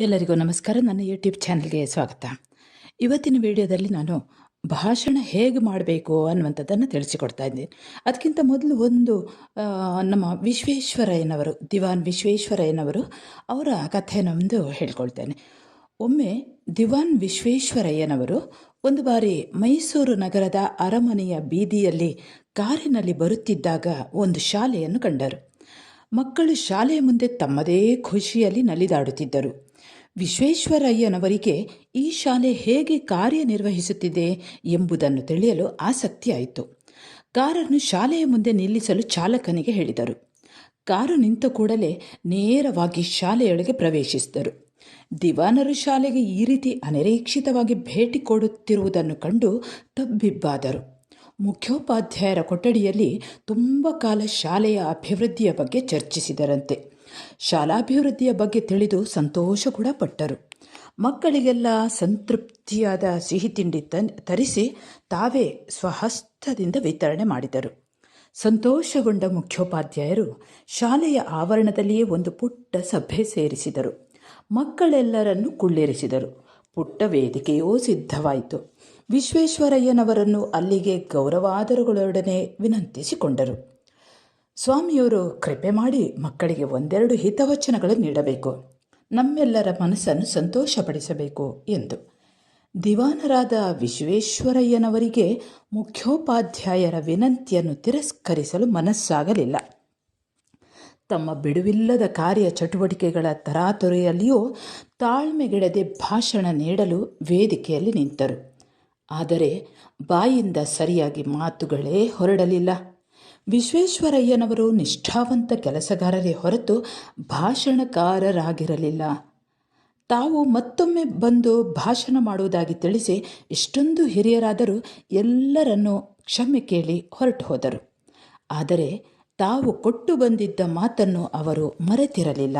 ಎಲ್ಲರಿಗೂ ನಮಸ್ಕಾರ. ನನ್ನ ಯೂಟ್ಯೂಬ್ ಚಾನಲ್ಗೆ ಸ್ವಾಗತ. ಇವತ್ತಿನ ವಿಡಿಯೋದಲ್ಲಿ ನಾನು ಭಾಷಣ ಹೇಗೆ ಮಾಡಬೇಕು ಅನ್ನುವಂಥದ್ದನ್ನು ತಿಳಿಸಿಕೊಡ್ತಾ ಇದ್ದೀನಿ. ಅದಕ್ಕಿಂತ ಮೊದಲು ಒಂದು ನಮ್ಮ ವಿಶ್ವೇಶ್ವರಯ್ಯನವರು, ದಿವಾನ್ ವಿಶ್ವೇಶ್ವರಯ್ಯನವರು ಅವರ ಕಥೆಯನ್ನು ಒಂದು ಹೇಳ್ಕೊಳ್ತೇನೆ. ಒಮ್ಮೆ ದಿವಾನ್ ವಿಶ್ವೇಶ್ವರಯ್ಯನವರು ಒಂದು ಬಾರಿ ಮೈಸೂರು ನಗರದ ಅರಮನೆಯ ಬೀದಿಯಲ್ಲಿ ಕಾರಿನಲ್ಲಿ ಬರುತ್ತಿದ್ದಾಗ ಒಂದು ಶಾಲೆಯನ್ನು ಕಂಡರು. ಮಕ್ಕಳು ಶಾಲೆಯ ಮುಂದೆ ತಮ್ಮದೇ ಖುಷಿಯಲ್ಲಿ ನಲಿದಾಡುತ್ತಿದ್ದರು. ವಿಶ್ವೇಶ್ವರಯ್ಯನವರಿಗೆ ಈ ಶಾಲೆ ಹೇಗೆ ಕಾರ್ಯನಿರ್ವಹಿಸುತ್ತಿದೆ ಎಂಬುದನ್ನು ತಿಳಿಯಲು ಆಸಕ್ತಿಯಾಯಿತು. ಕಾರನ್ನು ಶಾಲೆಯ ಮುಂದೆ ನಿಲ್ಲಿಸಲು ಚಾಲಕನಿಗೆ ಹೇಳಿದರು. ಕಾರು ನಿಂತ ಕೂಡಲೇ ನೇರವಾಗಿ ಶಾಲೆಯೊಳಗೆ ಪ್ರವೇಶಿಸಿದರು. ದಿವಾನರು ಶಾಲೆಗೆ ಈ ರೀತಿ ಅನಿರೀಕ್ಷಿತವಾಗಿ ಭೇಟಿ ಕೊಡುತ್ತಿರುವುದನ್ನು ಕಂಡು ತಬ್ಬಿಬ್ಬಾದರು. ಮುಖ್ಯೋಪಾಧ್ಯಾಯರ ಕೊಠಡಿಯಲ್ಲಿ ತುಂಬ ಕಾಲ ಶಾಲೆಯ ಅಭಿವೃದ್ಧಿಯ ಬಗ್ಗೆ ಚರ್ಚಿಸಿದರಂತೆ. ಶಾಲಾಭಿವೃದ್ಧಿಯ ಬಗ್ಗೆ ತಿಳಿದು ಸಂತೋಷ ಕೂಡ ಪಟ್ಟರು. ಮಕ್ಕಳಿಗೆಲ್ಲ ಸಂತೃಪ್ತಿಯಾದ ಸಿಹಿ ತಿಂಡಿ ತರಿಸಿ ತಾವೇ ಸ್ವಹಸ್ತದಿಂದ ವಿತರಣೆ ಮಾಡಿದರು. ಸಂತೋಷಗೊಂಡ ಮುಖ್ಯೋಪಾಧ್ಯಾಯರು ಶಾಲೆಯ ಆವರಣದಲ್ಲಿಯೇ ಒಂದು ಪುಟ್ಟ ಸಭೆ ಸೇರಿಸಿದರು. ಮಕ್ಕಳೆಲ್ಲರನ್ನು ಕುಳ್ಳಿರಿಸಿದರು. ಪುಟ್ಟ ವೇದಿಕೆಯೂ ಸಿದ್ಧವಾಯಿತು. ವಿಶ್ವೇಶ್ವರಯ್ಯನವರನ್ನು ಅಲ್ಲಿಗೆ ಗೌರವಾದರುಗಳೊಡನೆ ವಿನಂತಿಸಿಕೊಂಡರು. ಸ್ವಾಮಿಯವರು ಕೃಪೆ ಮಾಡಿ ಮಕ್ಕಳಿಗೆ ಒಂದೆರಡು ಹಿತವಚನಗಳು ನೀಡಬೇಕು. ನಮ್ಮೆಲ್ಲರ ಮನಸ್ಸನ್ನು ಸಂತೋಷಪಡಿಸಬೇಕು ಎಂದು. ದಿವಾನರಾದ ವಿಶ್ವೇಶ್ವರಯ್ಯನವರಿಗೆ ಮುಖ್ಯೋಪಾಧ್ಯಾಯರ ವಿನಂತಿಯನ್ನು ತಿರಸ್ಕರಿಸಲು ಮನಸ್ಸಾಗಲಿಲ್ಲ. ತಮ್ಮ ಬಿಡುವಿಲ್ಲದ ಕಾರ್ಯ ಚಟುವಟಿಕೆಗಳ ತರಾತುರಿಯಲ್ಲಿಯೂ ತಾಳ್ಮೆಗೆಡದೆ ಭಾಷಣ ನೀಡಲು ವೇದಿಕೆಯಲ್ಲಿ ನಿಂತರು. ಆದರೆ ಬಾಯಿಂದ ಸರಿಯಾಗಿ ಮಾತುಗಳೇ ಹೊರಡಲಿಲ್ಲ. ವಿಶ್ವೇಶ್ವರಯ್ಯನವರು ನಿಷ್ಠಾವಂತ ಕೆಲಸಗಾರರೇ ಹೊರತು ಭಾಷಣಕಾರರಾಗಿರಲಿಲ್ಲ. ತಾವು ಮತ್ತೊಮ್ಮೆ ಬಂದು ಭಾಷಣ ಮಾಡುವುದಾಗಿ ತಿಳಿಸಿ ಇಷ್ಟೊಂದು ಹಿರಿಯರಾದರೂ ಎಲ್ಲರನ್ನೂ ಕ್ಷಮೆ ಕೇಳಿ ಹೊರಟು ಹೋದರು. ಆದರೆ ತಾವು ಕೊಟ್ಟು ಬಂದಿದ್ದ ಮಾತನ್ನು ಅವರು ಮರೆತಿರಲಿಲ್ಲ.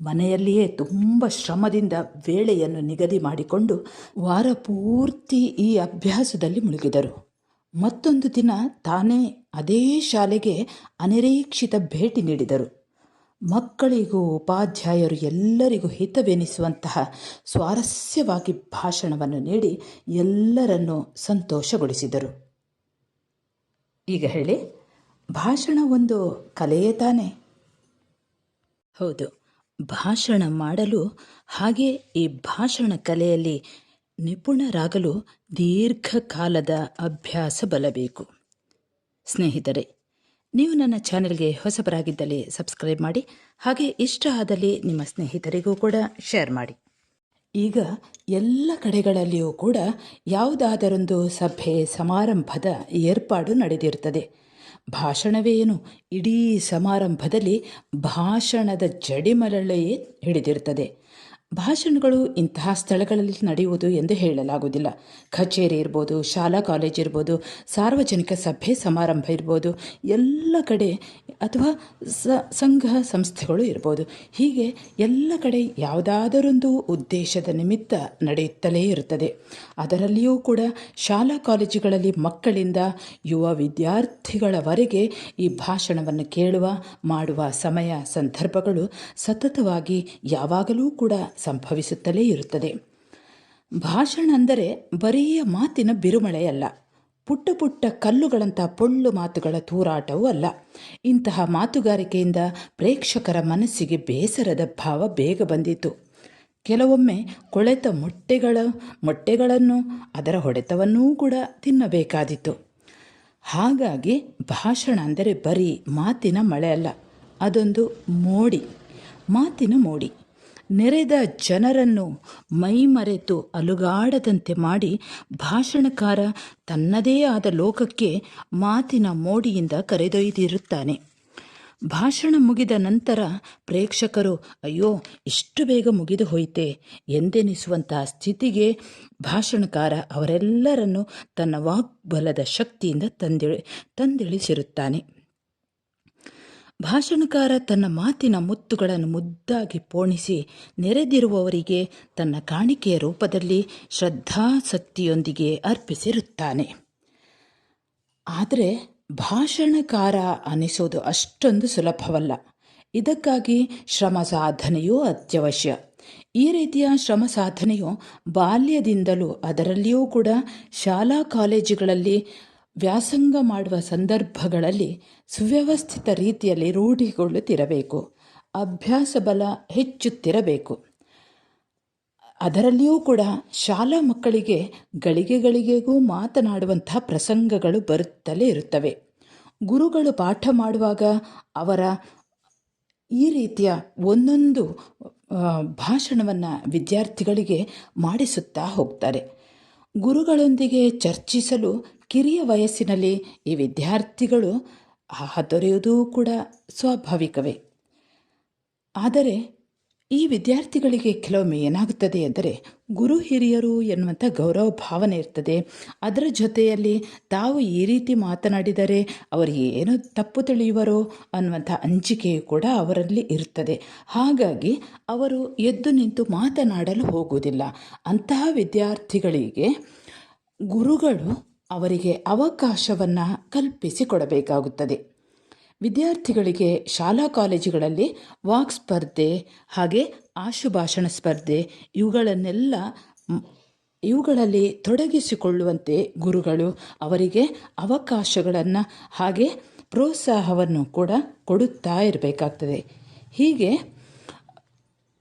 ಮನೆಯಲ್ಲಿಯೇ ತುಂಬ ಶ್ರಮದಿಂದ ವೇಳೆಯನ್ನು ನಿಗದಿ ಮಾಡಿಕೊಂಡು ವಾರ ಪೂರ್ತಿ ಈ ಅಭ್ಯಾಸದಲ್ಲಿ ಮುಳುಗಿದರು. ಮತ್ತೊಂದು ದಿನ ತಾನೇ ಅದೇ ಶಾಲೆಗೆ ಅನಿರೀಕ್ಷಿತ ಭೇಟಿ ನೀಡಿದರು. ಮಕ್ಕಳಿಗೂ ಉಪಾಧ್ಯಾಯರು ಎಲ್ಲರಿಗೂ ಹಿತವೆನಿಸುವಂತಹ ಸ್ವಾರಸ್ಯವಾಗಿ ಭಾಷಣವನ್ನು ನೀಡಿ ಎಲ್ಲರನ್ನು ಸಂತೋಷಗೊಳಿಸಿದರು. ಈಗ ಹೇಳಿ, ಭಾಷಣ ಒಂದು ಕಲೆಯೇ ತಾನೆ? ಹೌದು, ಭಾಷಣ ಮಾಡಲು ಹಾಗೆ ಈ ಭಾಷಣ ಕಲೆಯಲ್ಲಿ ನಿಪುಣರಾಗಲು ದೀರ್ಘಕಾಲದ ಅಭ್ಯಾಸ ಬಲಬೇಕು. ಸ್ನೇಹಿತರೆ, ನೀವು ನನ್ನ ಚಾನೆಲ್ಗೆ ಹೊಸಬರಾಗಿದ್ದಲ್ಲಿ ಸಬ್ಸ್ಕ್ರೈಬ್ ಮಾಡಿ, ಹಾಗೆ ಇಷ್ಟ ಆದಲ್ಲಿ ನಿಮ್ಮ ಸ್ನೇಹಿತರಿಗೂ ಕೂಡ ಶೇರ್ ಮಾಡಿ. ಈಗ ಎಲ್ಲ ಕಡೆಗಳಲ್ಲಿಯೂ ಕೂಡ ಯಾವುದಾದರೊಂದು ಸಭೆ, ಸಮಾರಂಭದ ಏರ್ಪಾಡು ನಡೆದಿರುತ್ತದೆ. ಭಾಷಣವೇ ಏನು? ಇಡೀ ಸಮಾರಂಭದಲ್ಲಿ ಭಾಷಣದ ಜಡಿಮರಳೆಯೇ ಹಿಡಿದಿರುತ್ತದೆ. ಭಾಷಣಗಳು ಇಂತಹ ಸ್ಥಳಗಳಲ್ಲಿ ನಡೆಯುವುದು ಎಂದು ಹೇಳಲಾಗುವುದಿಲ್ಲ. ಕಚೇರಿ ಇರ್ಬೋದು, ಶಾಲಾ ಕಾಲೇಜ್ ಇರ್ಬೋದು, ಸಾರ್ವಜನಿಕ ಸಭೆ ಸಮಾರಂಭ ಇರ್ಬೋದು, ಎಲ್ಲ ಕಡೆ ಅಥವಾ ಸಂಘ ಸಂಸ್ಥೆಗಳು ಇರ್ಬೋದು. ಹೀಗೆ ಎಲ್ಲ ಕಡೆ ಯಾವುದಾದರೊಂದು ಉದ್ದೇಶದ ನಿಮಿತ್ತ ನಡೆಯುತ್ತಲೇ ಇರುತ್ತದೆ. ಅದರಲ್ಲಿಯೂ ಕೂಡ ಶಾಲಾ ಕಾಲೇಜುಗಳಲ್ಲಿ ಮಕ್ಕಳಿಂದ ಯುವ ವಿದ್ಯಾರ್ಥಿಗಳವರೆಗೆ ಈ ಭಾಷಣವನ್ನು ಕೇಳುವ, ಮಾಡುವ ಸಮಯ, ಸಂದರ್ಭಗಳು ಸತತವಾಗಿ ಯಾವಾಗಲೂ ಕೂಡ ಸಂಭವಿಸುತ್ತಲೇ ಇರುತ್ತದೆ. ಭಾಷಣ ಅಂದರೆ ಬರೀಯ ಮಾತಿನ ಬಿರುಮಳೆಯಲ್ಲ. ಪುಟ್ಟ ಪುಟ್ಟ ಕಲ್ಲುಗಳಂಥ ಪೊಳ್ಳು ಮಾತುಗಳ ತೂರಾಟವೂ ಅಲ್ಲ. ಇಂತಹ ಮಾತುಗಾರಿಕೆಯಿಂದ ಪ್ರೇಕ್ಷಕರ ಮನಸ್ಸಿಗೆ ಬೇಸರದ ಭಾವ ಬೇಗ ಬಂದಿತು. ಕೆಲವೊಮ್ಮೆ ಕೊಳೆತ ಮೊಟ್ಟೆಗಳ, ಮೊಟ್ಟೆಗಳನ್ನು, ಅದರ ಹೊಡೆತವನ್ನೂ ಕೂಡ ತಿನ್ನಬೇಕಾದಿತ್ತು. ಹಾಗಾಗಿ ಭಾಷಣ ಅಂದರೆ ಬರೀ ಮಾತಿನ ಮಳೆ ಅಲ್ಲ, ಅದೊಂದು ಮೋಡಿ, ಮಾತಿನ ಮೋಡಿ. ನೆರೆದ ಜನರನ್ನು ಮೈಮರೆತು ಅಲುಗಾಡದಂತೆ ಮಾಡಿ ಭಾಷಣಕಾರ ತನ್ನದೇ ಆದ ಲೋಕಕ್ಕೆ ಮಾತಿನ ಮೋಡಿಯಿಂದ ಕರೆದೊಯ್ದಿರುತ್ತಾನೆ. ಭಾಷಣ ಮುಗಿದ ನಂತರ ಪ್ರೇಕ್ಷಕರು, ಅಯ್ಯೋ, ಇಷ್ಟು ಬೇಗ ಮುಗಿದು ಹೋಯಿತೆ ಎಂದೆನಿಸುವಂತಹ ಸ್ಥಿತಿಗೆ ಭಾಷಣಕಾರ ಅವರೆಲ್ಲರನ್ನು ತನ್ನ ವಾಗ್ಬಲದ ಶಕ್ತಿಯಿಂದ ತಂದಿಳಿ, ತಂದಿಳಿಸಿರುತ್ತಾನೆ. ಭಾಷಣಕಾರ ತನ್ನ ಮಾತಿನ ಮುತ್ತುಗಳನ್ನು ಮುದ್ದಾಗಿ ಪೋಣಿಸಿ ನೆರೆದಿರುವವರಿಗೆ ತನ್ನ ಕಾಣಿಕೆಯ ರೂಪದಲ್ಲಿ ಶ್ರದ್ಧಾಸಕ್ತಿಯೊಂದಿಗೆ ಅರ್ಪಿಸಿರುತ್ತಾನೆ. ಆದರೆ ಭಾಷಣಕಾರ ಅನಿಸೋದು ಅಷ್ಟೊಂದು ಸುಲಭವಲ್ಲ. ಇದಕ್ಕಾಗಿ ಶ್ರಮ ಸಾಧನೆಯೂ ಅತ್ಯವಶ್ಯ. ಈ ರೀತಿಯ ಶ್ರಮ ಸಾಧನೆಯು ಬಾಲ್ಯದಿಂದಲೂ ಅದರಲ್ಲಿಯೂ ಕೂಡ ಶಾಲಾ ಕಾಲೇಜುಗಳಲ್ಲಿ ವ್ಯಾಸಂಗ ಮಾಡುವ ಸಂದರ್ಭಗಳಲ್ಲಿ ಸುವ್ಯವಸ್ಥಿತ ರೀತಿಯಲ್ಲಿ ರೂಢಿಗೊಳ್ಳುತ್ತಿರಬೇಕು. ಅಭ್ಯಾಸ ಬಲ ಹೆಚ್ಚುತ್ತಿರಬೇಕು. ಅದರಲ್ಲಿಯೂ ಕೂಡ ಶಾಲಾ ಮಕ್ಕಳಿಗೆ ಗಳಿಗೆಗಳಿಗೆಗೂ ಮಾತನಾಡುವಂತಹ ಪ್ರಸಂಗಗಳು ಬರುತ್ತಲೇ ಇರುತ್ತವೆ. ಗುರುಗಳು ಪಾಠ ಮಾಡುವಾಗ ಅವರ ಈ ರೀತಿಯ ಒಂದೊಂದು ಭಾಷಣವನ್ನು ವಿದ್ಯಾರ್ಥಿಗಳಿಗೆ ಮಾಡಿಸುತ್ತಾ ಹೋಗ್ತಾರೆ. ಗುರುಗಳೊಂದಿಗೆ ಚರ್ಚಿಸಲು ಕಿರಿಯ ವಯಸ್ಸಿನಲ್ಲಿ ಈ ವಿದ್ಯಾರ್ಥಿಗಳು ದೊರೆಯುವುದೂ ಕೂಡ ಸ್ವಾಭಾವಿಕವೇ. ಆದರೆ ಈ ವಿದ್ಯಾರ್ಥಿಗಳಿಗೆ ಕೆಲವೊಮ್ಮೆ ಏನಾಗುತ್ತದೆ ಎಂದರೆ ಗುರು ಹಿರಿಯರು ಎನ್ನುವಂಥ ಗೌರವ ಭಾವನೆ ಇರ್ತದೆ. ಅದರ ಜೊತೆಯಲ್ಲಿ ತಾವು ಈ ರೀತಿ ಮಾತನಾಡಿದರೆ ಅವರು ಏನು ತಪ್ಪು ತಿಳಿಯುವರೋ ಅನ್ನುವಂಥ ಅಂಜಿಕೆಯು ಕೂಡ ಅವರಲ್ಲಿ ಇರುತ್ತದೆ ಹಾಗಾಗಿ ಅವರು ಎದ್ದು ನಿಂತು ಮಾತನಾಡಲು ಹೋಗುವುದಿಲ್ಲ. ಅಂತಹ ವಿದ್ಯಾರ್ಥಿಗಳಿಗೆ ಗುರುಗಳು ಅವರಿಗೆ ಅವಕಾಶವನ್ನು ಕಲ್ಪಿಸಿಕೊಡಬೇಕಾಗುತ್ತದೆ. ವಿದ್ಯಾರ್ಥಿಗಳಿಗೆ ಶಾಲಾ ಕಾಲೇಜುಗಳಲ್ಲಿ ವಾಕ್ ಸ್ಪರ್ಧೆ ಹಾಗೆ ಆಶುಭಾಷಣ ಸ್ಪರ್ಧೆ ಇವುಗಳನ್ನೆಲ್ಲ ಇವುಗಳಲ್ಲಿ ತೊಡಗಿಸಿಕೊಳ್ಳುವಂತೆ ಗುರುಗಳು ಅವರಿಗೆ ಅವಕಾಶಗಳನ್ನು ಹಾಗೆ ಪ್ರೋತ್ಸಾಹವನ್ನು ಕೂಡ ಕೊಡುತ್ತಾ ಇರಬೇಕಾಗ್ತದೆ. ಹೀಗೆ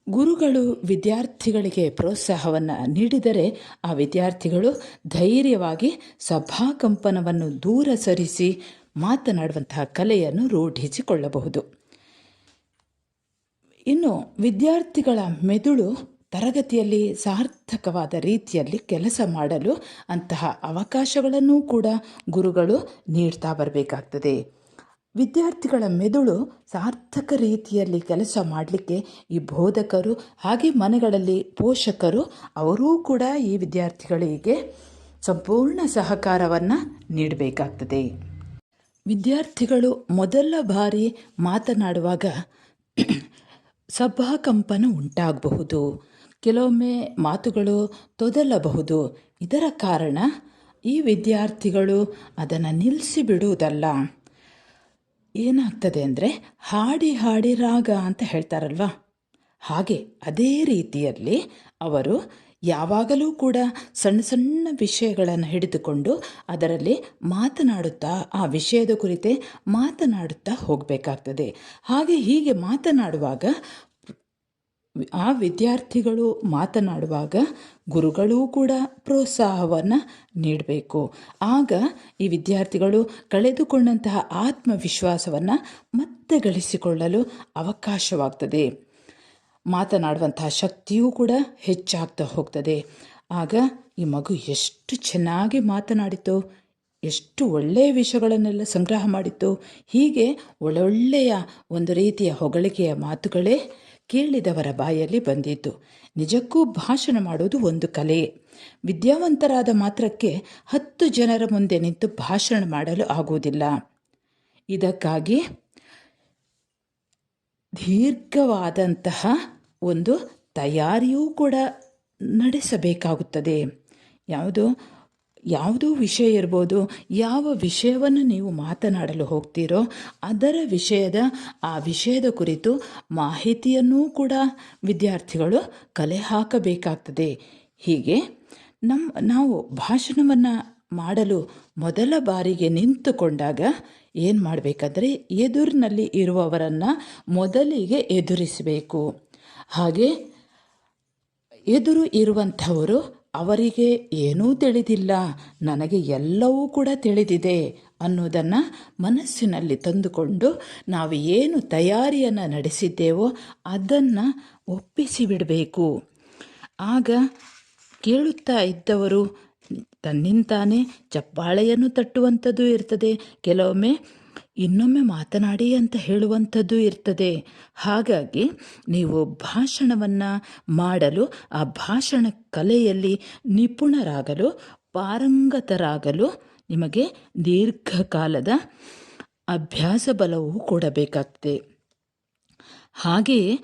ಗುರುಗಳು ವಿದ್ಯಾರ್ಥಿಗಳಿಗೆ ಪ್ರೋತ್ಸಾಹವನ್ನು ನೀಡಿದರೆ ಆ ವಿದ್ಯಾರ್ಥಿಗಳು ಧೈರ್ಯವಾಗಿ ಸಭಾಕಂಪನವನ್ನು ದೂರ ಸರಿಸಿ ಮಾತನಾಡುವಂತಹ ಕಲೆಯನ್ನು ರೂಢಿಸಿಕೊಳ್ಳಬಹುದು. ಇನ್ನು ವಿದ್ಯಾರ್ಥಿಗಳ ಮೆದುಳು ತರಗತಿಯಲ್ಲಿ ಸಾರ್ಥಕವಾದ ರೀತಿಯಲ್ಲಿ ಕೆಲಸ ಮಾಡಲು ಅಂತಹ ಅವಕಾಶಗಳನ್ನು ಕೂಡ ಗುರುಗಳು ನೀಡ್ತಾ ಬರಬೇಕಾಗ್ತದೆ. ವಿದ್ಯಾರ್ಥಿಗಳ ಮೆದುಳು ಸಾರ್ಥಕ ರೀತಿಯಲ್ಲಿ ಕೆಲಸ ಮಾಡಲಿಕ್ಕೆ ಈ ಬೋಧಕರು, ಹಾಗೆ ಮನೆಗಳಲ್ಲಿ ಪೋಷಕರು, ಅವರೂ ಕೂಡ ಈ ವಿದ್ಯಾರ್ಥಿಗಳಿಗೆ ಸಂಪೂರ್ಣ ಸಹಕಾರವನ್ನು ನೀಡಬೇಕಾಗ್ತದೆ. ವಿದ್ಯಾರ್ಥಿಗಳು ಮೊದಲ ಬಾರಿ ಮಾತನಾಡುವಾಗ ಸಭಾಕಂಪನ ಉಂಟಾಗಬಹುದು. ಕೆಲವೊಮ್ಮೆ ಮಾತುಗಳು ತೊದಲಬಹುದು. ಇದರ ಕಾರಣ ಈ ವಿದ್ಯಾರ್ಥಿಗಳು ಅದನ್ನು ನಿಲ್ಲಿಸಿ ಬಿಡುವುದಲ್ಲ ಏನಾಗ್ತದೆ ಅಂದರೆ ಹಾಡಿ ಹಾಡಿ ರಾಗ ಅಂತ ಹೇಳ್ತಾರಲ್ವಾ? ಹಾಗೆ ಅದೇ ರೀತಿಯಲ್ಲಿ ಅವರು ಯಾವಾಗಲೂ ಕೂಡ ಸಣ್ಣ ಸಣ್ಣ ವಿಷಯಗಳನ್ನು ಹಿಡಿದುಕೊಂಡು ಅದರಲ್ಲಿ ಮಾತನಾಡುತ್ತಾ, ಆ ವಿಷಯದ ಕುರಿತೇ ಮಾತನಾಡುತ್ತಾ ಹೋಗಬೇಕಾಗ್ತದೆ. ಹಾಗೆ ಹೀಗೆ ಮಾತನಾಡುವಾಗ ಆ ವಿದ್ಯಾರ್ಥಿಗಳು ಮಾತನಾಡುವಾಗ ಗುರುಗಳೂ ಕೂಡ ಪ್ರೋತ್ಸಾಹವನ್ನು ನೀಡಬೇಕು. ಆಗ ಈ ವಿದ್ಯಾರ್ಥಿಗಳು ಕಳೆದುಕೊಂಡಂತಹ ಆತ್ಮವಿಶ್ವಾಸವನ್ನು ಮತ್ತೆ ಗಳಿಸಿಕೊಳ್ಳಲು ಅವಕಾಶವಾಗ್ತದೆ. ಮಾತನಾಡುವಂತಹ ಶಕ್ತಿಯೂ ಕೂಡ ಹೆಚ್ಚಾಗ್ತಾ ಹೋಗ್ತದೆ. ಆಗ ಈ ಮಗು ಎಷ್ಟು ಚೆನ್ನಾಗಿ ಮಾತನಾಡಿತು, ಎಷ್ಟು ಒಳ್ಳೆಯ ವಿಷಯಗಳನ್ನೆಲ್ಲ ಸಂಗ್ರಹ ಮಾಡಿತ್ತು ಹೀಗೆ ಒಳ್ಳೊಳ್ಳೆಯ ಒಂದು ರೀತಿಯ ಹೊಗಳಿಕೆಯ ಮಾತುಗಳೇ ಕೇಳಿದವರ ಬಾಯಲ್ಲಿ ಬಂದಿತ್ತು ನಿಜಕ್ಕೂ ಭಾಷಣ ಮಾಡೋದು ಒಂದು ಕಲೆ. ವಿದ್ಯಾವಂತರಾದ ಮಾತ್ರಕ್ಕೆ ಹತ್ತು ಜನರ ಮುಂದೆ ನಿಂತು ಭಾಷಣ ಮಾಡಲು ಆಗುವುದಿಲ್ಲ. ಇದಕ್ಕಾಗಿ ದೀರ್ಘವಾದಂತಹ ಒಂದು ತಯಾರಿಯೂ ಕೂಡ ನಡೆಸಬೇಕಾಗುತ್ತದೆ. ಯಾವುದು? ಯಾವುದೋ ವಿಷಯ ಇರ್ಬೋದು, ಯಾವ ವಿಷಯವನ್ನು ನೀವು ಮಾತನಾಡಲು ಹೋಗ್ತೀರೋ ಅದರ ವಿಷಯದ, ಆ ವಿಷಯದ ಕುರಿತು ಮಾಹಿತಿಯನ್ನೂ ಕೂಡ ವಿದ್ಯಾರ್ಥಿಗಳು ಕಲೆ ಹಾಕಬೇಕಾಗ್ತದೆ. ಹೀಗೆ ನಮ್ಮ ನಾವು ಭಾಷಣವನ್ನು ಮಾಡಲು ಮೊದಲ ಬಾರಿಗೆ ನಿಂತುಕೊಂಡಾಗ ಏನು ಮಾಡಬೇಕಾದ್ರೆ ಎದುರಿನಲ್ಲಿ ಇರುವವರನ್ನು ಮೊದಲಿಗೆ ಎದುರಿಸಬೇಕು. ಹಾಗೆ ಎದುರು ಇರುವಂಥವರು ಅವರಿಗೆ ಏನೂ ತಿಳಿದಿಲ್ಲ. ನನಗೆ ಎಲ್ಲವೂ ಕೂಡ ತಿಳಿದಿದೆ ಅನ್ನೋದನ್ನು ಮನಸ್ಸಿನಲ್ಲಿ ತಂದುಕೊಂಡು ನಾವು ಏನು ತಯಾರಿಯನ್ನು ನಡೆಸಿದ್ದೇವೋ ಅದನ್ನು ಒಪ್ಪಿಸಿ ಬಿಡಬೇಕು. ಆಗ ಕೇಳುತ್ತಾ ಇದ್ದವರು ತನ್ನಿಂತಾನೇ ಚಪ್ಪಾಳೆಯನ್ನು ತಟ್ಟುವಂಥದ್ದು ಇರ್ತದೆ. ಕೆಲವೊಮ್ಮೆ ಇನ್ನೊಮ್ಮೆ ಮಾತನಾಡಿ ಅಂತ ಹೇಳುವಂಥದ್ದು ಇರ್ತದೆ. ಹಾಗಾಗಿ ನೀವು ಭಾಷಣವನ್ನು ಮಾಡಲು, ಆ ಭಾಷಣ ಕಲೆಯಲ್ಲಿ ನಿಪುಣರಾಗಲು, ಪಾರಂಗತರಾಗಲು ನಿಮಗೆ ದೀರ್ಘಕಾಲದ ಅಭ್ಯಾಸ ಬಲವೂ ಕೊಡಬೇಕಾಗ್ತದೆ. ಹಾಗೆಯೇ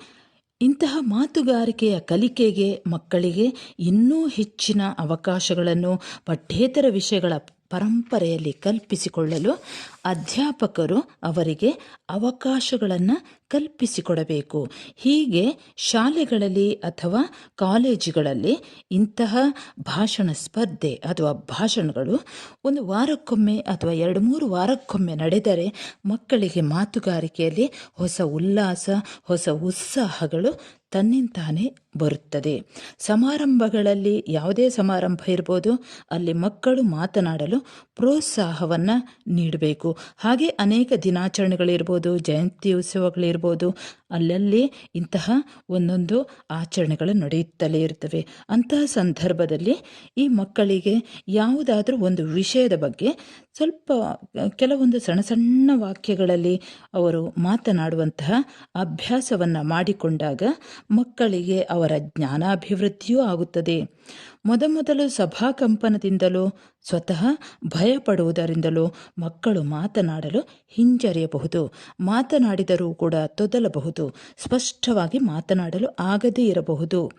ಇಂತಹ ಮಾತುಗಾರಿಕೆಯ ಕಲಿಕೆಗೆ ಮಕ್ಕಳಿಗೆ ಇನ್ನೂ ಹೆಚ್ಚಿನ ಅವಕಾಶಗಳನ್ನು ಪಠ್ಯೇತರ ವಿಷಯಗಳ ಪರಂಪರೆಯಲ್ಲಿ ಕಲ್ಪಿಸಿಕೊಳ್ಳಲು ಅಧ್ಯಾಪಕರು ಅವರಿಗೆ ಅವಕಾಶಗಳನ್ನು ಕಲ್ಪಿಸಿಕೊಡಬೇಕು. ಹೀಗೆ ಶಾಲೆಗಳಲ್ಲಿ ಅಥವಾ ಕಾಲೇಜುಗಳಲ್ಲಿ ಇಂತಹ ಭಾಷಣ ಸ್ಪರ್ಧೆ ಅಥವಾ ಭಾಷಣಗಳು ಒಂದು ವಾರಕ್ಕೊಮ್ಮೆ ಅಥವಾ ಎರಡು ಮೂರು ವಾರಕ್ಕೊಮ್ಮೆ ನಡೆದರೆ ಮಕ್ಕಳಿಗೆ ಮಾತುಗಾರಿಕೆಯಲ್ಲಿ ಹೊಸ ಉಲ್ಲಾಸ, ಹೊಸ ಉತ್ಸಾಹಗಳು ತನ್ನಿಂತಾನೇ ಬರುತ್ತದೆ. ಸಮಾರಂಭಗಳಲ್ಲಿ ಯಾವುದೇ ಸಮಾರಂಭ ಇರ್ಬೋದು, ಅಲ್ಲಿ ಮಕ್ಕಳು ಮಾತನಾಡಲು ಪ್ರೋತ್ಸಾಹವನ್ನು ನೀಡಬೇಕು. ಹಾಗೆ ಅನೇಕ ದಿನಾಚರಣೆಗಳಿರ್ಬೋದು, ಜಯಂತಿ ಉತ್ಸವಗಳಿರ್ಬೋದು, ಅಲ್ಲಲ್ಲಿ ಇಂತಹ ಒಂದೊಂದು ಆಚರಣೆಗಳು ನಡೆಯುತ್ತಲೇ ಇರ್ತವೆ. ಅಂತಹ ಸಂದರ್ಭದಲ್ಲಿ ಈ ಮಕ್ಕಳಿಗೆ ಯಾವುದಾದ್ರೂ ಒಂದು ವಿಷಯದ ಬಗ್ಗೆ ಸ್ವಲ್ಪ, ಕೆಲವೊಂದು ಸಣ್ಣ ಸಣ್ಣ ವಾಕ್ಯಗಳಲ್ಲಿ ಅವರು ಮಾತನಾಡುವಂತಹ ಅಭ್ಯಾಸವನ್ನು ಮಾಡಿಕೊಂಡಾಗ ಮಕ್ಕಳಿಗೆ ಅವರ ಜ್ಞಾನಾಭಿವೃದ್ಧಿಯೂ ಆಗುತ್ತದೆ. ಮೊದಮೊದಲು ಸಭಾಕಂಪನದಿಂದಲೋ, ಸ್ವತಃ ಭಯಪಡುವುದರಿಂದಲೂ ಮಕ್ಕಳು ಮಾತನಾಡಲು ಹಿಂಜರಿಯಬಹುದು. ಮಾತನಾಡಿದರೂ ಕೂಡ ತೊದಲಬಹುದು. ಸ್ಪಷ್ಟವಾಗಿ ಮಾತನಾಡಲು ಆಗದೇ ಇರಬಹುದು.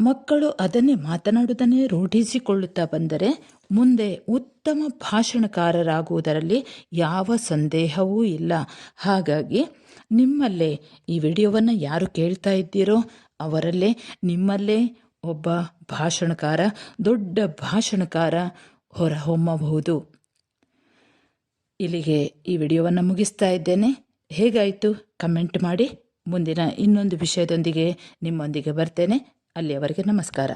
ಮಕ್ಕಳು ಅದನ್ನೇ ಮಾತನಾಡುವುದನ್ನೇ ರೂಢಿಸಿಕೊಳ್ಳುತ್ತಾ ಬಂದರೆ ಮುಂದೆ ಉತ್ತಮ ಭಾಷಣಕಾರರಾಗುವುದರಲ್ಲಿ ಯಾವ ಸಂದೇಹವೂ ಇಲ್ಲ. ಹಾಗಾಗಿ ನಿಮ್ಮಲ್ಲೇ ಈ ವಿಡಿಯೋವನ್ನು ಯಾರು ಕೇಳ್ತಾ ಇದ್ದೀರೋ ಅವರಲ್ಲೇ ನಿಮ್ಮಲ್ಲೇ ಒಬ್ಬ ಭಾಷಣಕಾರ, ದೊಡ್ಡ ಭಾಷಣಕಾರ ಹೊರಹೊಮ್ಮಬಹುದು. ಇಲ್ಲಿಗೆ ಈ ವಿಡಿಯೋವನ್ನು ಮುಗಿಸ್ತಾ ಇದ್ದೇನೆ. ಹೇಗಾಯಿತು? ಕಮೆಂಟ್ ಮಾಡಿ. ಮುಂದಿನ ಇನ್ನೊಂದು ವಿಷಯದೊಂದಿಗೆ ನಿಮ್ಮೊಂದಿಗೆ ಬರ್ತೇನೆ. ಅಲ್ಲಿಯವರೆಗೆ ನಮಸ್ಕಾರ.